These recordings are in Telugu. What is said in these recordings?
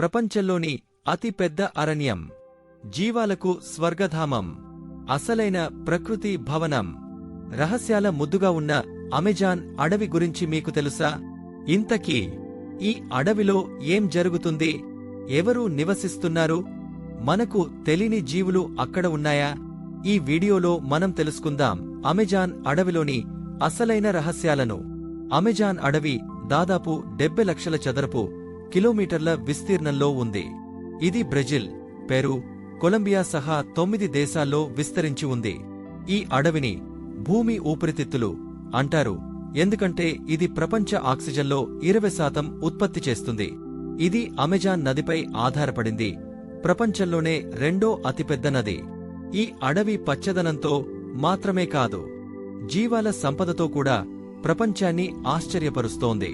ప్రపంచంలోని అతిపెద్ద అరణ్యం. జీవాలకు స్వర్గధామం. అసలైన ప్రకృతి భవనం. రహస్యాల ముద్దుగా ఉన్న అమెజాన్ అడవి గురించి మీకు తెలుసా? ఇంతకీ ఈ అడవిలో ఏం జరుగుతుంది? ఎవరు నివసిస్తున్నారు? మనకు తెలియని జీవులు అక్కడ ఉన్నాయా? ఈ వీడియోలో మనం తెలుసుకుందాం అమెజాన్ అడవిలోని అసలైన రహస్యాలను. అమెజాన్ అడవి దాదాపు డెబ్బై లక్షల చదరపు కిలోమీటర్ల విస్తీర్ణంలో ఉంది. ఇది బ్రెజిల్ పెరు కొలంబియా సహా తొమ్మిది దేశాల్లో విస్తరించి ఉంది. ఈ అడవిని భూమి ఊపిరితిత్తులు అంటారు. ఎందుకంటే ఇది ప్రపంచ ఆక్సిజన్లో ఇరవై శాతం ఉత్పత్తి చేస్తుంది. ఇది అమెజాన్ నదిపై ఆధారపడింది. ప్రపంచంలోనే రెండో అతిపెద్ద నది. ఈ అడవి పచ్చదనంతో మాత్రమే కాదు జీవాల సంపదతో కూడా ప్రపంచాన్ని ఆశ్చర్యపరుస్తోంది.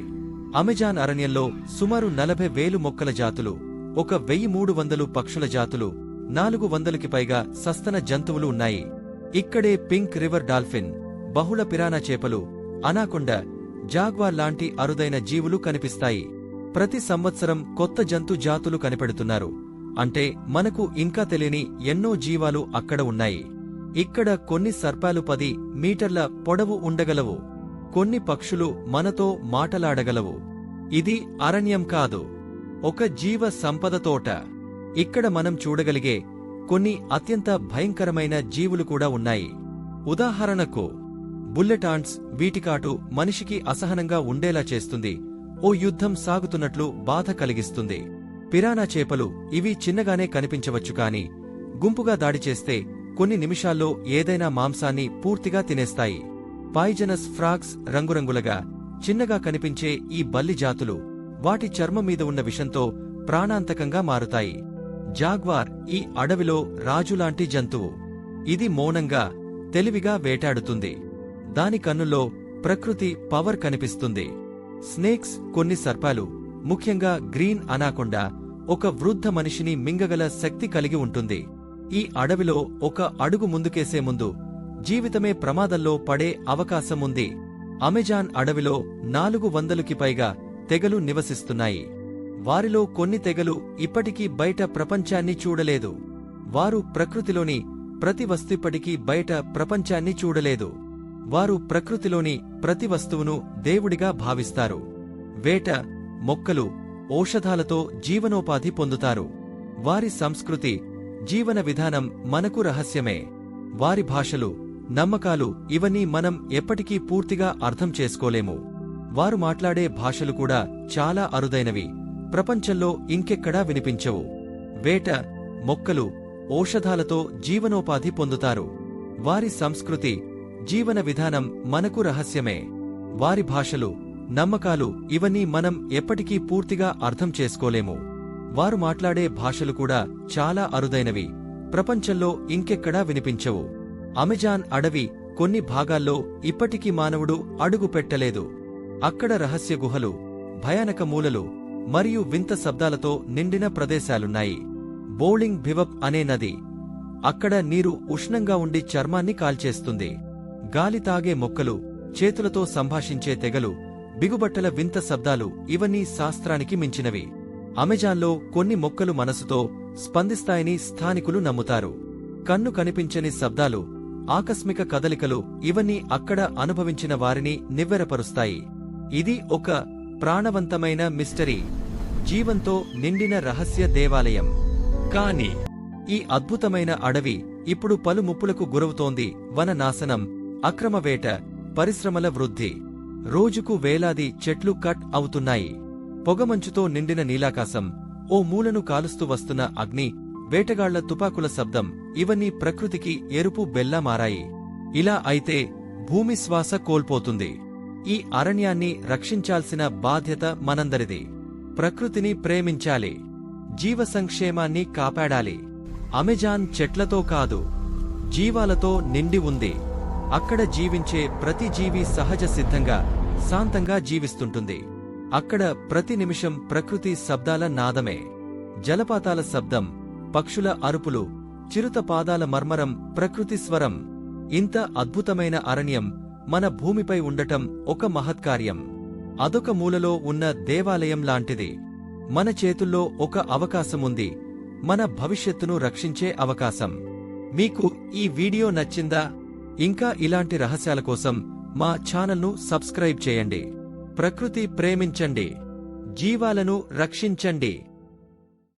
అమెజాన్ అరణ్యంలో సుమారు నలభై వేలు మొక్కల జాతులు ఒక వెయ్యి మూడు వందలు పక్షుల జాతులు నాలుగు వందలకి పైగా సస్తన జంతువులు ఉన్నాయి. ఇక్కడే పింక్ రివర్ డాల్ఫిన్ బహుళ పిరానా చేపలు అనాకొండ జాగ్వార్ లాంటి అరుదైన జీవులు కనిపిస్తాయి. ప్రతి సంవత్సరం కొత్త జంతు జాతులు కనిపెడుతున్నారు. అంటే మనకు ఇంకా తెలియని ఎన్నో జీవాలు అక్కడ ఉన్నాయి. ఇక్కడ కొన్ని సర్పాలు పది మీటర్ల పొడవు ఉండగలవు. కొన్ని పక్షులు మనతో మాటలాడగలవు. ఇది అరణ్యం కాదు. ఒక జీవ సంపద తోట. ఇక్కడ మనం చూడగలిగే కొన్ని అత్యంత భయంకరమైన జీవులు కూడా ఉన్నాయి. ఉదాహరణకు బుల్లెటాన్స్ వీటికాటు మనిషికి అసహనంగా ఉండేలా చేస్తుంది. ఓ యుద్ధం సాగుతున్నట్లు బాధ కలిగిస్తుంది. పిరానా చేపలు ఇవి చిన్నగానే కనిపించవచ్చు కాని గుంపుగా దాడి చేస్తే కొన్ని నిమిషాల్లో ఏదైనా మాంసాన్ని పూర్తిగా తినేస్తాయి. పైజనస్ ఫ్రాగ్స్ రంగురంగులగా చిన్నగా కనిపించే ఈ బల్లి జాతులు వాటి చర్మం మీద ఉన్న విషంతో ప్రాణాంతకంగా మారుతాయి. జాగ్వార్ ఈ అడవిలో రాజులాంటి జంతువు. ఇది మౌనంగా తెలివిగా వేటాడుతుంది. దాని కన్నుల్లో ప్రకృతి పవర్ కనిపిస్తుంది. స్నేక్స్ కొన్ని సర్పాలు ముఖ్యంగా గ్రీన్ అనాకొండ ఒక వృద్ధ మనిషిని మింగగల శక్తి కలిగి ఉంటుంది. ఈ అడవిలో ఒక అడుగు ముందుకేసే ముందు జీవితమే ప్రమాదంలో పడే అవకాశముంది. అమెజాన్ అడవిలో నాలుగు వందలుకి పైగా తెగలు నివసిస్తున్నాయి. వారిలో కొన్ని తెగలు ఇప్పటికీ బయట ప్రపంచాన్ని చూడలేదు. వారు ప్రకృతిలోని ప్రతి వస్తుప్పటికీ బయట ప్రపంచాన్ని చూడలేదు. వారు ప్రకృతిలోని ప్రతి వస్తువును దేవుడిగా భావిస్తారు. వేట మొక్కలు ఔషధాలతో జీవనోపాధి పొందుతారు. వారి సంస్కృతి జీవన విధానం మనకు రహస్యమే. వారి భాషలు నమ్మకాలు ఇవన్నీ మనం ఎప్పటికీ పూర్తిగా అర్థం చేసుకోలేము. వారు మాట్లాడే భాషలు కూడా చాలా అరుదైనవి. ప్రపంచంలో ఇంకెక్కడా వినిపించవు. వేట మొక్కలు ఔషధాలతో జీవనోపాధి పొందుతారు. వారి సంస్కృతి జీవన విధానం మనకు రహస్యమే. వారి భాషలు నమ్మకాలు ఇవన్నీ మనం ఎప్పటికీ పూర్తిగా అర్థం చేసుకోలేము. వారు మాట్లాడే భాషలు కూడా చాలా అరుదైనవి. ప్రపంచంలో ఇంకెక్కడా వినిపించవు. అమెజాన్ అడవి కొన్ని భాగాల్లో ఇప్పటికీ మానవుడు అడుగు పెట్టలేదు. అక్కడ రహస్య గుహలు భయానక మూలలు మరియు వింత శబ్దాలతో నిండిన ప్రదేశాలున్నాయి. బౌలింగ్ భివప్ అనే నది అక్కడ నీరు ఉష్ణంగా ఉండి చర్మాన్ని కాల్చేస్తుంది. గాలి తాగే మొక్కలు చేతులతో సంభాషించే తెగలు బిగుబట్టల వింత శబ్దాలు ఇవన్నీ శాస్త్రానికి మించినవి. అమెజాన్లో కొన్ని మొక్కలు మనసుతో స్పందిస్తాయని స్థానికులు నమ్ముతారు. కన్ను కనిపించని శబ్దాలు ఆకస్మిక కదలికలు ఇవన్నీ అక్కడ అనుభవించిన వారిని నివ్వెరపరుస్తాయి. ఇది ఒక ప్రాణవంతమైన మిస్టరీ. జీవంతో నిండిన రహస్య దేవాలయం. కాని ఈ అద్భుతమైన అడవి ఇప్పుడు పలు ముప్పులకు గురవుతోంది. వన నాశనం అక్రమ వేట పరిశ్రమల వృద్ధి. రోజుకు వేలాది చెట్లు కట్ అవుతున్నాయి. పొగమంచుతో నిండిన నీలాకాశం. ఓ మూలను కాలుస్తూ వస్తున్న అగ్ని వేటగాళ్ళ తుపాకుల శబ్దం. ఇవన్నీ ప్రకృతికి ఎరుపు బెల్లా మారాయి. ఇలా అయితే భూమి శ్వాస కోల్పోతుంది. ఈ అరణ్యాన్ని రక్షించాల్సిన బాధ్యత మనందరిది. ప్రకృతిని ప్రేమించాలి. జీవ సంక్షేమాన్ని కాపాడాలి. అమెజాన్ చెట్లతో కాదు జీవాలతో నిండి ఉంది. అక్కడ జీవించే ప్రతి జీవి సహజ సిద్ధంగా శాంతంగా జీవిస్తుంటుంది. అక్కడ ప్రతి నిమిషం ప్రకృతి శబ్దాల నాదమే. జలపాతాల శబ్దం పక్షుల అరుపులు చిరుత పాదాల మర్మరం ప్రకృతి స్వరం. ఇంత అద్భుతమైన అరణ్యం మన భూమిపై ఉండటం ఒక మహత్కార్యం. అదొక మూలలో ఉన్న దేవాలయం లాంటిది. మన చేతుల్లో ఒక అవకాశం ఉంది మన భవిష్యత్తును రక్షించే అవకాశం. మీకు ఈ వీడియో నచ్చిందా? ఇంకా ఇలాంటి రహస్యాల కోసం మా ఛానల్ను సబ్స్క్రైబ్ చేయండి. ప్రకృతి ప్రేమించండి. జీవాలను రక్షించండి.